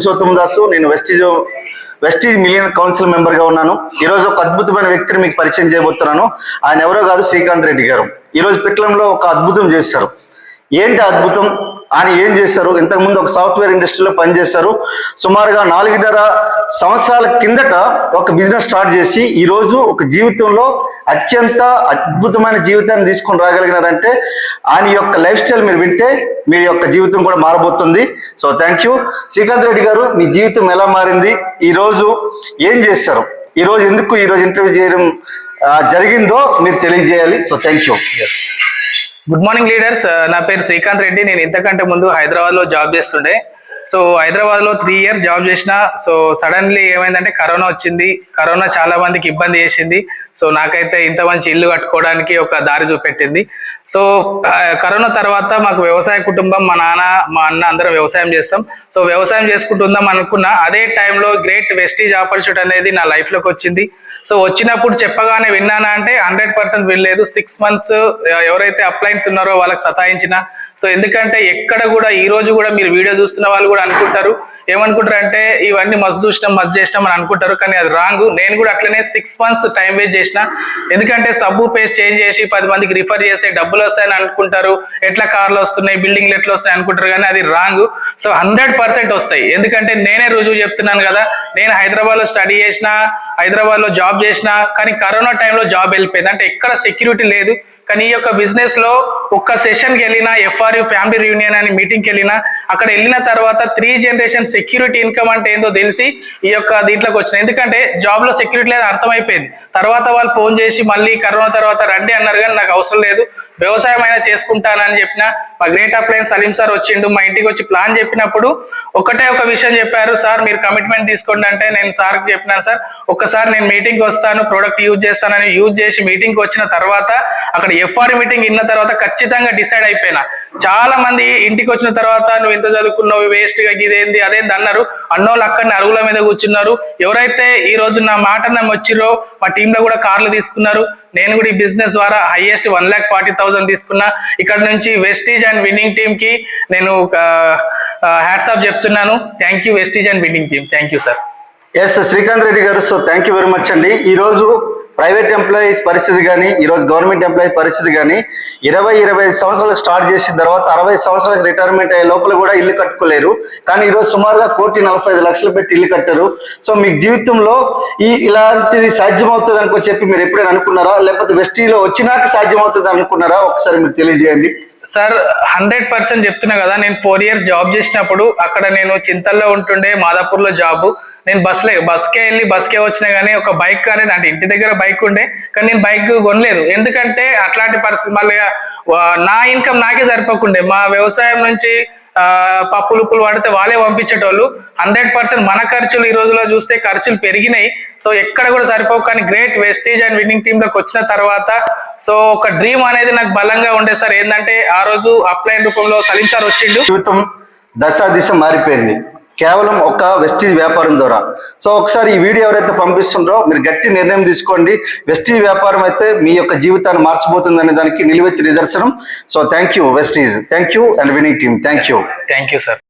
పురుషోత్తమ దాసు నేను Vestige Vestige million council మెంబర్గా ఉన్నాను. ఈ రోజు ఒక అద్భుతమైన వ్యక్తిని మీకు పరిచయం చేయబోతున్నాను. ఆయన ఎవరో కాదు శ్రీకాంత్ రెడ్డి గారు. ఈ రోజు పిట్లంలో ఒక అద్భుతం చేశారు. ఏంటి అద్భుతం? ఆయన ఏం చేశారు? ఇంతకుముందు ఒక సాఫ్ట్వేర్ ఇండస్ట్రీలో పనిచేశారు. సుమారుగా నాలుగున్నర సంవత్సరాల కిందట ఒక బిజినెస్ స్టార్ట్ చేసి ఈరోజు ఒక జీవితంలో అత్యంత అద్భుతమైన జీవితాన్ని తీసుకొని రాగలిగినారంటే ఆయన యొక్క లైఫ్ స్టైల్ మీరు వింటే మీ యొక్క జీవితం కూడా మారబోతుంది. So thank you. Srikanth Reddy గారు మీ జీవితం ఎలా మారింది? ఈరోజు ఏం చేశారు? ఈరోజు ఎందుకు ఈరోజు ఇంటర్వ్యూ చేయడం జరిగిందో మీరు తెలియజేయాలి. So thank you. Good morning leaders నా పేరు శ్రీకాంత్ రెడ్డి. నేను ఇంతకంటే ముందు హైదరాబాద్లో జాబ్ చేస్తుండే. సో హైదరాబాద్లో త్రీ ఇయర్స్ జాబ్ చేసిన సో సడన్లీ ఏమైందంటే కరోనా వచ్చింది. కరోనా చాలా మందికి ఇబ్బంది చేసింది. సో నాకైతే ఇంత మంచి ఇల్లు కట్టుకోవడానికి ఒక దారి చూపెట్టింది. సో కరోనా తర్వాత మాకు వ్యవసాయ కుటుంబం మా నాన్న మా అన్న అందరం వ్యవసాయం చేస్తాం. సో వ్యవసాయం చేసుకుంటుందాం అనుకున్నా అదే టైంలో గ్రేట్ వెస్టీజ్ ఆపర్చునిటీ అనేది నా లైఫ్లోకి వచ్చింది. సో వచ్చినప్పుడు చెప్పగానే విన్నానా అంటే హండ్రెడ్ పర్సెంట్ వినలేదు. సిక్స్ మంత్స్ ఎవరైతే అప్లైన్స్ ఉన్నారో వాళ్ళకి సతాయించిన. సో ఎందుకంటే ఎక్కడ కూడా ఈ రోజు కూడా మీరు వీడియో చూస్తున్న వాళ్ళు కూడా అనుకుంటారు. ఏమనుకుంటారు అంటే ఇవన్నీ మస్తు చూసినాం మస్తు చేసినాం అని అనుకుంటారు. కానీ అది రాంగ్. నేను కూడా అట్లనే సిక్స్ మంత్స్ టైం వేస్ట్ చేసిన. ఎందుకంటే సబ్బు పేస్ట్ చేంజ్ చేసి పది మందికి రిఫర్ చేస్తే డబ్బులు వస్తాయని అనుకుంటారు. ఎట్లా కార్లు వస్తున్నాయి బిల్డింగ్లు ఎట్లా వస్తాయి అనుకుంటారు. కానీ అది రాంగ్. సో హండ్రెడ్ పర్సెంట్ వస్తాయి. ఎందుకంటే నేనే రుజువు చెప్తున్నాను కదా. నేను హైదరాబాద్లో స్టడీ చేసిన హైదరాబాద్లో జాబ్ చేసిన కానీ కరోనా టైంలో జాబ్ వెళ్ళిపోయింది. అంటే ఎక్కడ సెక్యూరిటీ లేదు. కానీ ఈ యొక్క బిజినెస్లో ఒక్క సెషన్కి వెళ్ళినా ఎఫ్ఆర్యు ఫ్యామిలీ రియూనియన్ అని మీటింగ్కి వెళ్ళినా అక్కడ వెళ్ళిన తర్వాత త్రీ జనరేషన్ సెక్యూరిటీ ఇన్కమ్ అంటే ఏందో తెలిసి ఈ యొక్క దీంట్లోకి వచ్చిన ఎందుకంటే జాబ్లో సెక్యూరిటీ లేదు అర్థమైపోయింది. తర్వాత వాళ్ళు ఫోన్ చేసి మళ్ళీ కరోనా తర్వాత రండి అన్నారు కానీ నాకు అవసరం లేదు. వ్యవసాయం అయినా చేసుకుంటానని చెప్పిన మా గ్రేట్ అప్లయన్స్ సలీం సార్ వచ్చిండు. మా ఇంటికి వచ్చి ప్లాన్ చెప్పినప్పుడు ఒకటే ఒక విషయం చెప్పారు. సార్ మీరు కమిట్మెంట్ తీసుకోండి అంటే నేను సార్కి చెప్పినాను సార్ ఒక్కసారి నేను మీటింగ్కి వస్తాను ప్రోడక్ట్ యూజ్ చేస్తానని యూజ్ చేసి మీటింగ్ వచ్చిన తర్వాత అక్కడ ఎఫ్ఆర్ మీటింగ్ విన్న తర్వాత ఖచ్చితంగా డిసైడ్ అయిపోయినా. చాలా మంది ఇంటికి వచ్చిన తర్వాత నువ్వు ఎంత చదువుకున్నావు? వేస్ట్గా ఇదేంది? అదేంది అన్నారు. అన్నోళ్ళు అక్కడ అరుగుల మీద కూర్చున్నారు. ఎవరైతే ఈ రోజు నా మాట నమ్మి వచ్చిరో మా టీంలో కూడా కార్లు తీసుకున్నారు. నేను కూడా ఈ బిజినెస్ ద్వారా highest one lakh forty thousand తీసుకున్నా. ఇక్కడ నుంచి వెస్టీజ్ అండ్ విన్నింగ్ టీమ్కి నేను హ్యాట్సాప్ చెప్తున్నాను. Thank you Vestige and winning team. Thank you sir. S Srikanth Reddy గారు so thank you very much అండి. ఈ రోజు ప్రైవేట్ ఎంప్లాయీస్ పరిస్థితి కానీ ఈ రోజు గవర్నమెంట్ ఎంప్లాయీ పరిస్థితి కానీ ఇరవై ఇరవై ఐదు సంవత్సరాలకు స్టార్ట్ చేసిన తర్వాత అరవై సంవత్సరాలకు రిటైర్మెంట్ అయ్యే లోపల కూడా ఇల్లు కట్టుకోలేరు. కానీ ఈరోజు సుమారుగా కోటి నలభై ఐదు లక్షలు పెట్టి ఇల్లు కట్టారు. సో మీ జీవితంలో ఈ ఇలాంటిది సాధ్యమవుతుంది అనుకో చెప్పి మీరు ఎప్పుడైనా అనుకున్నారా? లేకపోతే వెస్టీలో వచ్చినాక సాధ్యమవుతుంది అనుకున్నారా? ఒకసారి మీరు తెలియజేయండి. సార్ హండ్రెడ్ పర్సెంట్ చెప్తున్నా కదా నేను ఫోర్ ఇయర్ జాబ్ చేసినప్పుడు అక్కడ నేను చింతల్లో ఉంటుండే మాదాపూర్లో జాబు జాబ్. నేను బస్లే బస్కే వెళ్ళి బస్కే వచ్చినా కానీ ఒక బైక్ కానీ అంటే ఇంటి దగ్గర బైక్ ఉండే కానీ నేను బైక్ కొనలేదు. ఎందుకంటే అట్లాంటి పరిస్థితి మళ్ళీ నా ఇన్కమ్ నాకే సరిపోకుండే. మా వ్యవసాయం నుంచి పప్పులు ఉప్పులు వాడితే వాళ్ళే పంపించేటోళ్ళు. హండ్రెడ్ పర్సెంట్ మన ఖర్చులు ఈ రోజులో చూస్తే ఖర్చులు పెరిగినాయి. సో ఎక్కడ కూడా సరిపోవు. కానీ గ్రేట్ వెస్టీజ్ అండ్ విన్నింగ్ టీమ్లోకి వచ్చిన తర్వాత సో ఒక డ్రీమ్ అనేది నాకు బలంగా ఉండే. సార్ ఏంటంటే ఆ రోజు అప్లైన్ రూపంలో సలీం సార్ వచ్చిండు. జీవితం దశ దిశ మారిపోయింది. కేవలం ఒక వెస్టీజ్ వ్యాపారం ద్వారా. సో ఒకసారి ఈ వీడియో ఎవరైతే పంపిస్తుందో మీరు గట్టి నిర్ణయం తీసుకోండి. వెస్టీజ్ వ్యాపారం అయితే మీ యొక్క జీవితాన్ని మార్చిపోతుందనే అనే దానికి నిలువెత్తి నిదర్శనం. So thank you Vestige thank you and winning team. Thank you thank you sir.